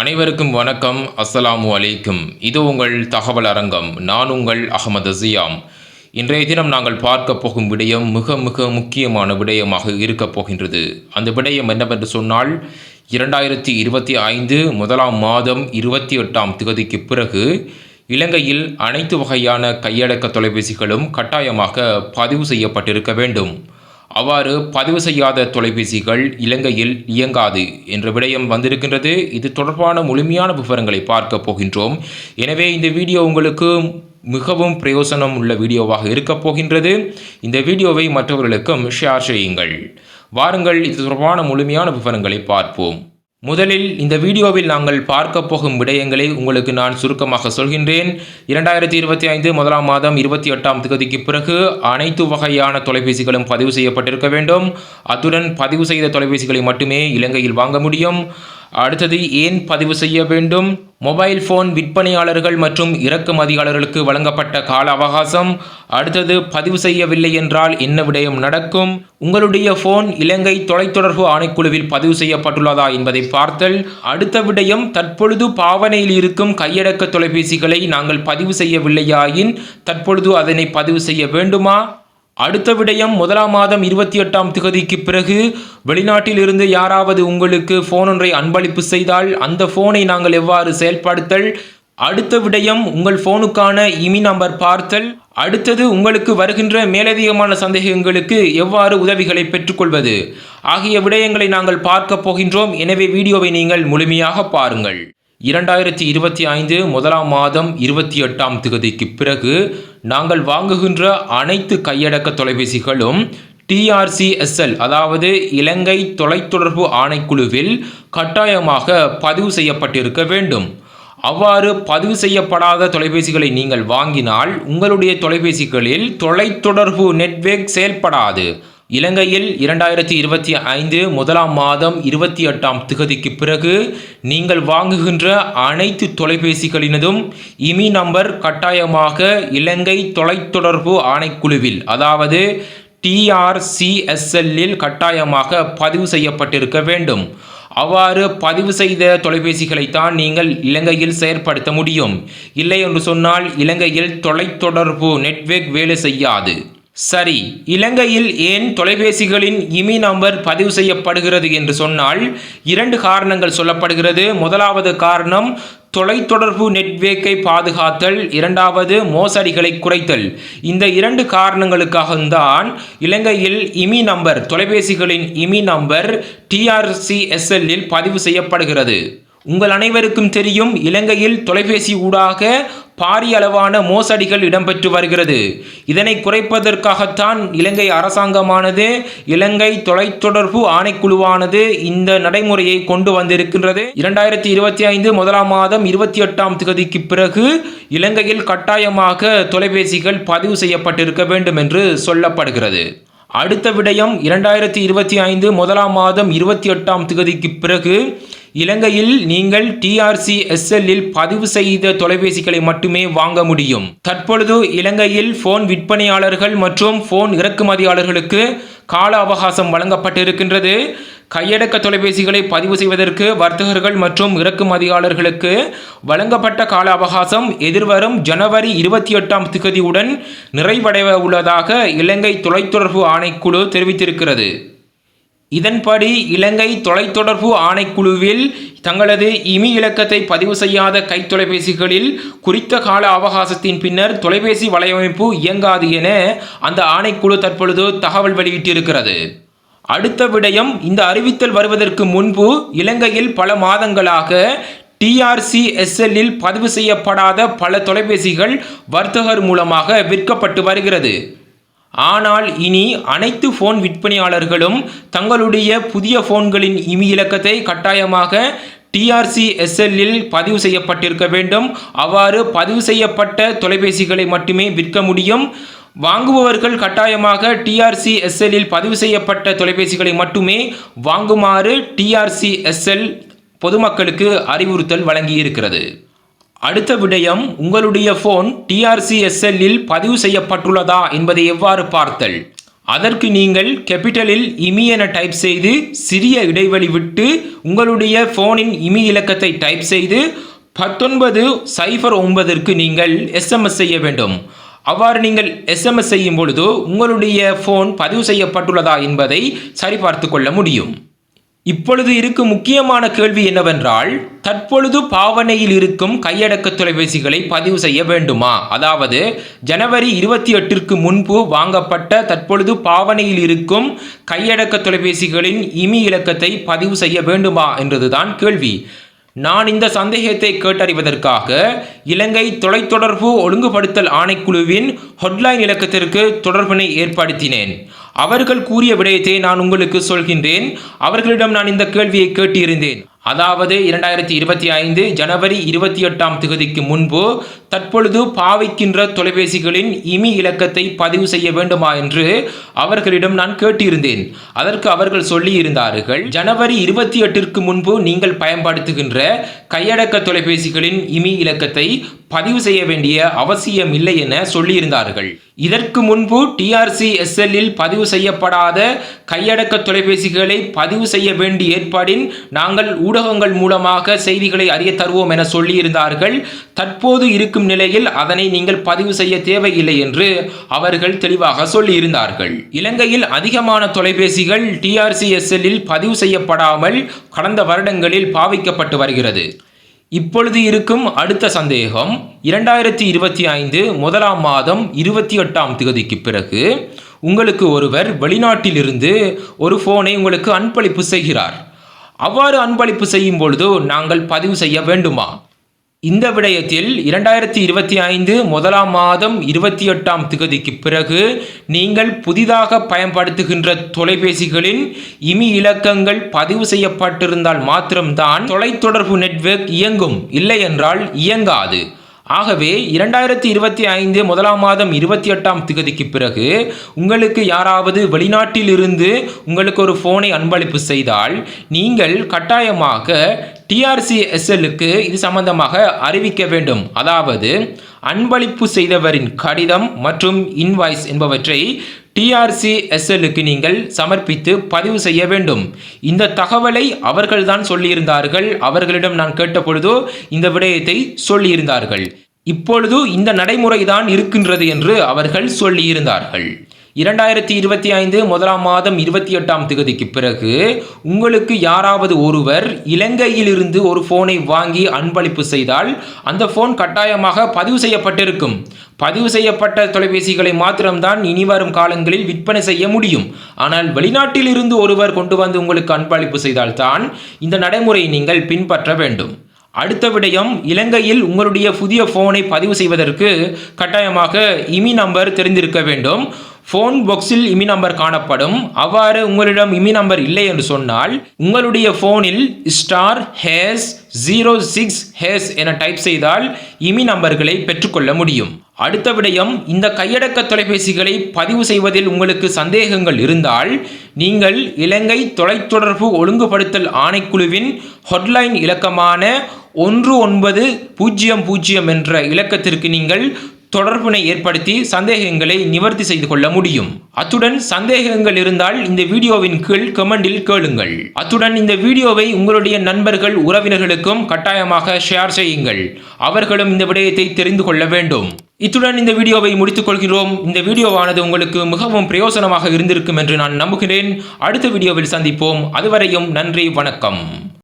அனைவருக்கும் வணக்கம். அஸ்ஸலாமு அலைக்கும். இது உங்கள் தகவல் அரங்கம். நான் உங்கள் அகமது ஜியாம் இன்றைய தினம் நாங்கள் பார்க்க போகும் விடயம் மிக மிக முக்கியமான விடயமாக இருக்கப் போகின்றது. அந்த விடயம் என்னவென்று சொன்னால் இரண்டாயிரத்தி இருபத்தி ஐந்து முதலாம் மாதம் இருபத்தி எட்டாம் திகதிக்கு பிறகு இலங்கையில் அனைத்து வகையான கையடக்க தொலைபேசிகளும் கட்டாயமாக பதிவு செய்யப்பட்டிருக்க வேண்டும். அவ்வாறு பதிவு செய்யாத தொலைபேசிகள் இலங்கையில் இயங்காது என்ற விடயம் வந்திருக்கின்றது. இது தொடர்பான முழுமையான விவரங்களை பார்க்க போகின்றோம். எனவே இந்த வீடியோ உங்களுக்கு மிகவும் பிரயோசனம் உள்ள வீடியோவாக இருக்கப் போகின்றது. இந்த வீடியோவை மற்றவர்களுக்கும் ஷேர் செய்யுங்கள். வாருங்கள் இது தொடர்பான முழுமையான விவரங்களை பார்ப்போம். முதலில் இந்த வீடியோவில் நாங்கள் பார்க்க போகும் விடயங்களை உங்களுக்கு நான் சுருக்கமாக சொல்கின்றேன். இரண்டாயிரத்தி இருபத்தி ஐந்து முதலாம் மாதம் இருபத்தி எட்டாம் தேதிக்கு பிறகு அனைத்து வகையான தொலைபேசிகளும் பதிவு செய்யப்பட்டிருக்க வேண்டும். அத்துடன் பதிவு செய்த தொலைபேசிகளை மட்டுமே இலங்கையில் வாங்க முடியும். அடுத்தது ஏன் பதிவு செய்ய வேண்டும்? மொபைல் ஃபோன் விற்பனையாளர்கள் மற்றும் இறக்குமதியாளர்களுக்கு வழங்கப்பட்ட கால அவகாசம். அடுத்தது பதிவு செய்யவில்லை என்றால் என்ன விடயம் நடக்கும்? உங்களுடைய ஃபோன் இலங்கை தொலைத்தொடர்பு ஆணைக்குழுவில் பதிவு செய்யப்பட்டுள்ளதா என்பதை பார்த்தல். அடுத்த விடயம் தற்பொழுது பாவனையில் இருக்கும் கையடக்க தொலைபேசிகளை நாங்கள் பதிவு செய்யவில்லையாயின் தற்பொழுது அதனை பதிவு செய்ய வேண்டுமா? அடுத்த விடயம் முதலாம் மாதம் இருபத்தி எட்டாம் திகதிக்கு பிறகு வெளிநாட்டில் இருந்து யாராவது உங்களுக்கு ஃபோன் ஒன்றை அன்பளிப்பு செய்தால் அந்த ஃபோனை நாங்கள் எவ்வாறு செயல்படுத்தல்? அடுத்த விடயம் உங்கள் ஃபோனுக்கான இமி நம்பர் பார்த்தல். அடுத்தது உங்களுக்கு வருகின்ற மேலதிகமான சந்தேகங்களுக்கு எவ்வாறு உதவிகளை பெற்றுக்கொள்வது? ஆகிய விடயங்களை நாங்கள் பார்க்க போகின்றோம். எனவே வீடியோவை நீங்கள் முழுமையாக பாருங்கள். இரண்டாயிரத்தி இருபத்தி ஐந்து முதலாம் மாதம் இருபத்தி எட்டாம் திகதிக்கு பிறகு நாங்கள் வாங்குகின்ற அனைத்து கையடக்க தொலைபேசிகளும் டிஆர்சிஎஸ்எல் அதாவது இலங்கை தொலைத்தொடர்பு ஆணைக்குழுவில் கட்டாயமாக பதிவு செய்யப்பட்டிருக்க வேண்டும். அவ்வாறு பதிவு செய்யப்படாத தொலைபேசிகளை நீங்கள் வாங்கினால் உங்களுடைய தொலைபேசிகளில் தொலைத்தொடர்பு நெட்வொர்க் செயல்படாது. இலங்கையில் இரண்டாயிரத்தி இருபத்தி ஐந்து முதலாம் மாதம் இருபத்தி எட்டாம் திகதிக்கு பிறகு நீங்கள் வாங்குகின்ற அனைத்து தொலைபேசிகளினதும் இமி நம்பர் கட்டாயமாக இலங்கை தொலைத்தொடர்பு ஆணைக்குழுவில் அதாவது டிஆர்சிஎஸ்எல்லில் கட்டாயமாக பதிவு செய்யப்பட்டிருக்க வேண்டும். அவ்வாறு பதிவு செய்த தொலைபேசிகளைத்தான் நீங்கள் இலங்கையில் செயற்படுத்த முடியும். இல்லை என்று சொன்னால் இலங்கையில் தொலைத்தொடர்பு நெட்வொர்க் வேலை செய்யாது. சரி இலங்கையில் ஏன் தொலைபேசிகளின் இமி நம்பர் பதிவு செய்யப்படுகிறது என்று சொன்னால் இரண்டு காரணங்கள் சொல்லப்படுகிறது. முதலாவது காரணம் தொலைத்தொடர்பு நெட்வேக்கை பாதுகாத்தல். இரண்டாவது மோசடிகளை குறைத்தல். இந்த இரண்டு காரணங்களுக்காகத்தான் இலங்கையில் இமி நம்பர் தொலைபேசிகளின் இமி நம்பர் டிஆர்சிஎஸ்எல்லில் பதிவு செய்யப்படுகிறது. உங்கள் அனைவருக்கும் தெரியும் இலங்கையில் தொலைபேசி ஊடாக பாரிய அளவான மோசடிகள் இடம்பெற்று வருகிறது. இதனை குறைப்பதற்காகத்தான் இலங்கை அரசாங்கமானது இலங்கை தொலைத்தொடர்பு ஆணைக்குழுவானது இந்த நடைமுறையை கொண்டு வந்திருக்கின்றது. இரண்டாயிரத்தி இருபத்தி ஐந்து முதலாம் மாதம் இருபத்தி எட்டாம் தேதிக்கு பிறகு இலங்கையில் கட்டாயமாக தொலைபேசிகள் பதிவு செய்யப்பட்டிருக்க வேண்டும் என்று சொல்லப்படுகிறது. அடுத்த விடயம் இரண்டாயிரத்தி இருபத்தி ஐந்து முதலாம் மாதம் இருபத்தி எட்டாம் தேதிக்கு பிறகு இலங்கையில் நீங்கள் டிஆர்சி எஸ்எல்லில் பதிவு செய்த தொலைபேசிகளை மட்டுமே வாங்க முடியும். தற்பொழுது இலங்கையில் போன் விற்பனையாளர்கள் மற்றும் போன் இறக்குமதியாளர்களுக்கு கால அவகாசம் வழங்கப்பட்டிருக்கின்றது. கையடக்க தொலைபேசிகளை பதிவு செய்வதற்கு வர்த்தகர்கள் மற்றும் இறக்குமதியாளர்களுக்கு வழங்கப்பட்ட கால அவகாசம் எதிர்வரும் ஜனவரி இருபத்தி எட்டாம் திகதியுடன் நிறைவடைய உள்ளதாக இலங்கை தொலைத்தொடர்பு ஆணைக்குழு தெரிவித்திருக்கிறது. இதன்படி இலங்கை தொலைத்தொடர்பு ஆணைக்குழுவில் தங்களது இமி இலக்கத்தை பதிவு செய்யாத கைத்தொலைபேசிகளில் குறித்த கால அவகாசத்தின் பின்னர் தொலைபேசி வலையமைப்பு இயங்காது என அந்த ஆணைக்குழு தற்பொழுது தகவல் வெளியிட்டிருக்கிறது. அடுத்த விடயம் இந்த அறிவித்தல் வருவதற்கு முன்பு இலங்கையில் பல மாதங்களாக டிஆர்சிஎஸ்எல்லில் பதிவு செய்யப்படாத பல தொலைபேசிகள் வர்த்தகர் மூலமாக விற்கப்பட்டு வருகிறது. ஆனால் இனி அனைத்து ஃபோன் விற்பனையாளர்களும் தங்களுடைய புதிய ஃபோன்களின் இமி இலக்கத்தை கட்டாயமாக டிஆர்சி எஸ்எல்லில் பதிவு செய்யப்பட்டிருக்க வேண்டும். அவ்வாறு பதிவு செய்யப்பட்ட தொலைபேசிகளை மட்டுமே விற்க முடியும். வாங்குபவர்கள் கட்டாயமாக டிஆர்சி எஸ்எல்லில் பதிவு செய்யப்பட்ட தொலைபேசிகளை மட்டுமே வாங்குமாறு டிஆர்சி எஸ்எல் பொதுமக்களுக்கு அறிவுறுத்தல் வழங்கியிருக்கிறது. அடுத்த விடயம் உங்களுடைய ஃபோன் டிஆர்சிஎஸ்எல்லில் பதிவு செய்யப்பட்டுள்ளதா என்பதை எவ்வாறு பார்த்தல்? அதற்கு நீங்கள் கேபிட்டலில் இமி என டைப் செய்து சிறிய இடைவெளி விட்டு உங்களுடைய ஃபோனின் இமி இலக்கத்தை டைப் செய்து பத்தொன்பது சைஃபர் ஒன்பதற்கு நீங்கள் எஸ்எம்எஸ் செய்ய வேண்டும். அவ்வாறு நீங்கள் எஸ்எம்எஸ் செய்யும் பொழுது உங்களுடைய ஃபோன் பதிவு செய்யப்பட்டுள்ளதா என்பதை சரிபார்த்து கொள்ள முடியும். இப்பொழுது இருக்கும் முக்கியமான கேள்வி என்னவென்றால் தற்பொழுது பாவனையில் இருக்கும் கையடக்க தொலைபேசிகளை பதிவு செய்ய வேண்டுமா? அதாவது ஜனவரி இருபத்தி எட்டிற்கு முன்பு வாங்கப்பட்ட தற்பொழுது பாவனையில் இருக்கும் கையடக்க தொலைபேசிகளின் இமி இலக்கத்தை பதிவு செய்ய வேண்டுமா? என்றதுதான் கேள்வி. நான் இந்த சந்தேகத்தை கேட்டறிவதற்காக இலங்கை தொலைத்தொடர்பு ஒழுங்குபடுத்தல் ஆணைக்குழுவின் ஹொட்லைன் இலக்கத்திற்கு தொடர்பினை ஏற்படுத்தினேன். அவர்கள் கூறிய விடயத்தை நான் உங்களுக்கு சொல்கின்றேன். அவர்களிடம் நான் இந்த கேள்வியை கேட்டிருந்தேன். அதாவது இரண்டாயிரத்தி இருபத்தி ஐந்து ஜனவரி இருபத்தி எட்டாம் திகதிக்கு முன்பு தற்பொழுது பாவிக்கின்ற தொலைபேசிகளின் இமி இலக்கத்தை பதிவு செய்ய வேண்டுமா என்று அவர்களிடம் நான் கேட்டிருந்தேன். அதற்கு அவர்கள் சொல்லியிருந்தார்கள் ஜனவரி இருபத்தி எட்டிற்கு முன்பு நீங்கள் பயன்படுத்துகின்ற கையடக்க தொலைபேசிகளின் இமி இலக்கத்தை பதிவு செய்ய வேண்டிய அவசியம் இல்லை என சொல்லியிருந்தார்கள். இதற்கு முன்பு டிஆர்சி எஸ்எல்லில் பதிவு செய்யப்படாத கையடக்க தொலைபேசிகளை பதிவு செய்ய வேண்டிய ஏற்பாடின் நாங்கள் ஊடகங்கள் மூலமாக செய்திகளை அறிய தருவோம் என சொல்லியிருந்தார்கள். தற்போது இருக்கும் நிலையில் அதனை நீங்கள் பதிவு செய்ய தேவையில்லை என்று அவர்கள் தெளிவாக சொல்லியிருந்தார்கள். இலங்கையில் அதிகமான தொலைபேசிகள் டிஆர்சிஎஸ்எல்லில் பதிவு செய்யப்படாமல் கடந்த வருடங்களில் பாவிக்கப்பட்டு வருகிறது. இப்பொழுது இருக்கும் அடுத்த சந்தேகம் இரண்டாயிரத்தி இருபத்தி ஐந்து முதலாம் மாதம் இருபத்தி எட்டாம் திகதிக்கு பிறகு உங்களுக்கு ஒருவர் வெளிநாட்டிலிருந்து ஒரு ஃபோனை உங்களுக்கு அன்பளிப்பு செய்கிறார். அவ்வாறு அன்பளிப்பு செய்யும் பொழுது நாங்கள் பதிவு செய்ய வேண்டுமா? இந்த விடயத்தில் இரண்டாயிரத்தி இருபத்தி ஐந்து முதலாம் மாதம் இருபத்தி எட்டாம் திகதிக்கு பிறகு நீங்கள் புதிதாக பயன்படுத்துகின்ற தொலைபேசிகளின் இமி இலக்கங்கள் பதிவு செய்யப்பட்டிருந்தால் மாத்திரம்தான் தொலைத்தொடர்பு நெட்வொர்க் இயங்கும் இல்லை என்றால் இயங்காது. ஆகவே இரண்டாயிரத்தி இருபத்தி ஐந்து முதலாம் மாதம் இருபத்தி எட்டாம் திகதிக்கு பிறகு உங்களுக்கு யாராவது வெளிநாட்டில் இருந்து உங்களுக்கு ஒரு ஃபோனை அன்பளிப்பு செய்தால் நீங்கள் கட்டாயமாக டிஆர்சிஎஸ்எல்லுக்கு இது சம்பந்தமாக அறிவிக்க வேண்டும். அதாவது அன்பளிப்பு செய்தவரின் கடிதம் மற்றும் இன்வாய்ஸ் என்பவற்றை டிஆர்சி எஸ்எல்லுக்கு நீங்கள் சமர்ப்பித்து பதிவு செய்ய வேண்டும். இந்த தகவலை அவர்கள்தான் சொல்லியிருந்தார்கள். அவர்களிடம் நான் கேட்டபொழுது இந்த விடயத்தை சொல்லியிருந்தார்கள். இப்பொழுது இந்த நடைமுறைதான் இருக்கின்றது என்று அவர்கள் சொல்லியிருந்தார்கள். இரண்டாயிரத்தி இருபத்தி ஐந்து முதலாம் மாதம் இருபத்தி எட்டாம் திகதிக்கு பிறகு உங்களுக்கு யாராவது ஒருவர் இலங்கையிலிருந்து ஒரு ஃபோனை வாங்கி அன்பளிப்பு செய்தால் அந்த ஃபோன் கட்டாயமாக பதிவு செய்யப்பட்டிருக்கும். பதிவு செய்யப்பட்ட தொலைபேசிகளை மாத்திரம்தான் இனி வரும் காலங்களில் விற்பனை செய்ய முடியும். ஆனால் வெளிநாட்டில் இருந்து ஒருவர் கொண்டு வந்து உங்களுக்கு அன்பளிப்பு செய்தால்தான் இந்த நடைமுறையை நீங்கள் பின்பற்ற வேண்டும். அடுத்த விடயம் இலங்கையில் உங்களுடைய புதிய ஃபோனை பதிவு செய்வதற்கு கட்டாயமாக இமி நம்பர் தெரிந்திருக்க வேண்டும். ஃபோன் பாக்ஸில் இமி நம்பர் காணப்படும். அவ்வாறு உங்களிடம் இமி நம்பர் இல்லை என்று சொன்னால் உங்களுடைய ஃபோனில் star hash zero six hash என டைப் செய்தால் இமி நம்பர்களை பெற்றுக்கொள்ள முடியும். அடுத்த விடயம் இந்த கையடக்க தொலைபேசிகளை பதிவு செய்வதில் உங்களுக்கு சந்தேகங்கள் இருந்தால் நீங்கள் இலங்கை தொலைத்தொடர்பு ஒழுங்குபடுத்தல் ஆணைக்குழுவின் ஹொட்லைன் இலக்கமான ஒன்று ஒன்பது பூஜ்ஜியம் பூஜ்ஜியம் என்ற இலக்கத்திற்கு நீங்கள் தொடர்பினை ஏற்படுத்தி சந்தேகங்களை நிவர்த்தி செய்து கொள்ள முடியும். அத்துடன் சந்தேகங்கள் இருந்தால் இந்த வீடியோவின் கீழ் கமெண்டில் கேளுங்கள். அத்துடன் இந்த வீடியோவை உங்களுடைய நண்பர்கள் உறவினர்களுக்கும் கட்டாயமாக ஷேர் செய்யுங்கள். அவர்களும் இந்த விடயத்தை தெரிந்து கொள்ள வேண்டும். இத்துடன் இந்த வீடியோவை முடித்துக் கொள்கிறோம் இந்த வீடியோவானது உங்களுக்கு மிகவும் பிரயோசனமாக இருந்திருக்கும் என்று நான் நம்புகிறேன். அடுத்த வீடியோவில் சந்திப்போம். அதுவரையும் நன்றி வணக்கம்.